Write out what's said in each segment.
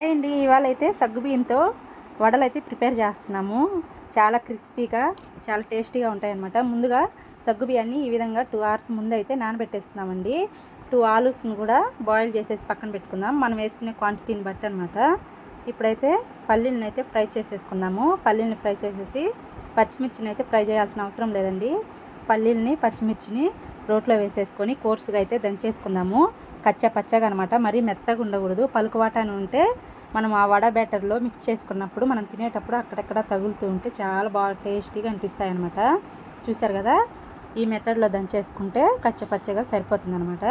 అండి. ఇవాళ అయితే సగ్గు బియ్యంతో వడలు అయితే ప్రిపేర్ చేస్తున్నాము. చాలా క్రిస్పీగా చాలా టేస్టీగా ఉంటాయన్నమాట. ముందుగా సగ్గు బియ్యాన్ని ఈ విధంగా టూ అవర్స్ ముందు అయితే నానబెట్టేసుకుందామండి టూ ఆలూస్ని కూడా బాయిల్ చేసేసి పక్కన పెట్టుకుందాం. మనం వేసుకునే క్వాంటిటీని బట్టి అనమాట ఇప్పుడైతే పల్లీలను అయితే ఫ్రై చేసేసుకుందాము. పల్లీలని ఫ్రై చేసేసి పచ్చిమిర్చిని అయితే ఫ్రై చేయాల్సిన అవసరం లేదండి. పల్లీలని పచ్చిమిర్చిని రోట్లో వేసేసుకొని కోర్సుగా అయితే దంచేసుకుందాము. కచ్చా పచ్చగా అనమాట మరీ మెత్తగా ఉండకూడదు. పలుకువాటాన్ని ఉంటే మనం ఆ వడ బ్యాటర్లో మిక్స్ చేసుకున్నప్పుడు మనం తినేటప్పుడు అక్కడక్కడ తగులుతూ ఉంటే చాలా బాగా టేస్టీగా అనిపిస్తాయి అనమాట చూసారు కదా? ఈ మెథడ్లో దంచేసుకుంటే కచ్చపచ్చగా సరిపోతుంది అనమాట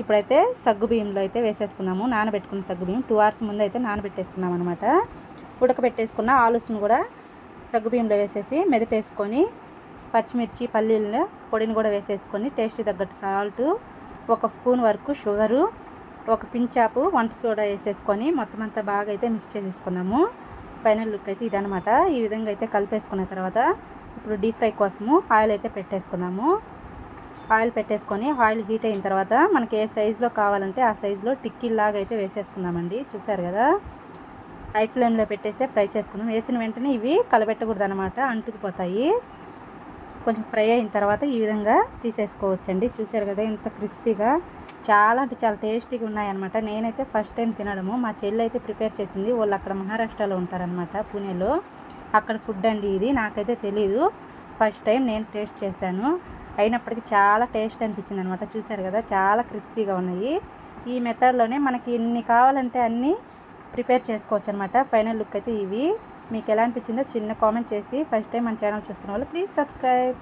ఇప్పుడైతే సగ్గు బియ్యంలో అయితే వేసేసుకున్నాము నానబెట్టుకున్న సగ్గు బియ్యం. టూ అవర్స్ ముందు అయితే నానబెట్టేసుకున్నాం అనమాట ఉడకబెట్టేసుకున్న ఆలుసును కూడా సగ్గు బియ్యంలో వేసేసి మెదిపేసుకొని పచ్చిమిర్చి పల్లీలు పొడిని కూడా వేసేసుకొని టేస్ట్ తగ్గట్టు సాల్ట్ ఒక స్పూన్ వరకు షుగరు ఒక పించాపు వంట సోడా వేసేసుకొని మొత్తం అంతా బాగా అయితే మిక్స్ చేసేసుకున్నాము. ఫైనల్ లుక్ అయితే ఇదనమాట ఈ విధంగా అయితే కలిపేసుకున్న తర్వాత ఇప్పుడు డీప్ ఫ్రై కోసము ఆయిల్ అయితే పెట్టేసుకున్నాము. ఆయిల్ పెట్టేసుకొని ఆయిల్ హీట్ అయిన తర్వాత మనకి ఏ సైజులో కావాలంటే ఆ సైజులో టిక్కీలాగా అయితే వేసేసుకుందామండి. చూసారు కదా? హై ఫ్లేమ్లో పెట్టేసే ఫ్రై చేసుకున్నాం వేసిన వెంటనే ఇవి కలబెట్టకూడదు అనమాట అంటుకుపోతాయి. కొంచెం ఫ్రై అయిన తర్వాత ఈ విధంగా తీసేసుకోవచ్చండి. చూసారు కదా ఇంత క్రిస్పీగా చాలా అంటే చాలా టేస్టీగా ఉన్నాయన్నమాట. నేనైతే ఫస్ట్ టైం తినడము. మా చెల్లి అయితే ప్రిపేర్ చేసింది. వాళ్ళు అక్కడ మహారాష్ట్రలో ఉంటారనమాట పూణేలో. అక్కడ ఫుడ్ అండి ఇది. నాకైతే తెలీదు. ఫస్ట్ టైం నేను టేస్ట్ చేశాను. అయినప్పటికీ చాలా టేస్ట్ అనిపించింది అనమాట చూసారు కదా చాలా క్రిస్పీగా ఉన్నాయి. ఈ మెథడ్లోనే మనకి ఎన్ని కావాలంటే అన్నీ ప్రిపేర్ చేసుకోవచ్చు అనమాట ఫైనల్ లుక్ అయితే ఇవి. మీకు ఎలా అనిపించిందో చిన్న కామెంట్ చేసి ఫస్ట్ టైం మన ఛానల్ చూస్తున్న వాళ్ళు ప్లీజ్ సబ్స్క్రైబ్.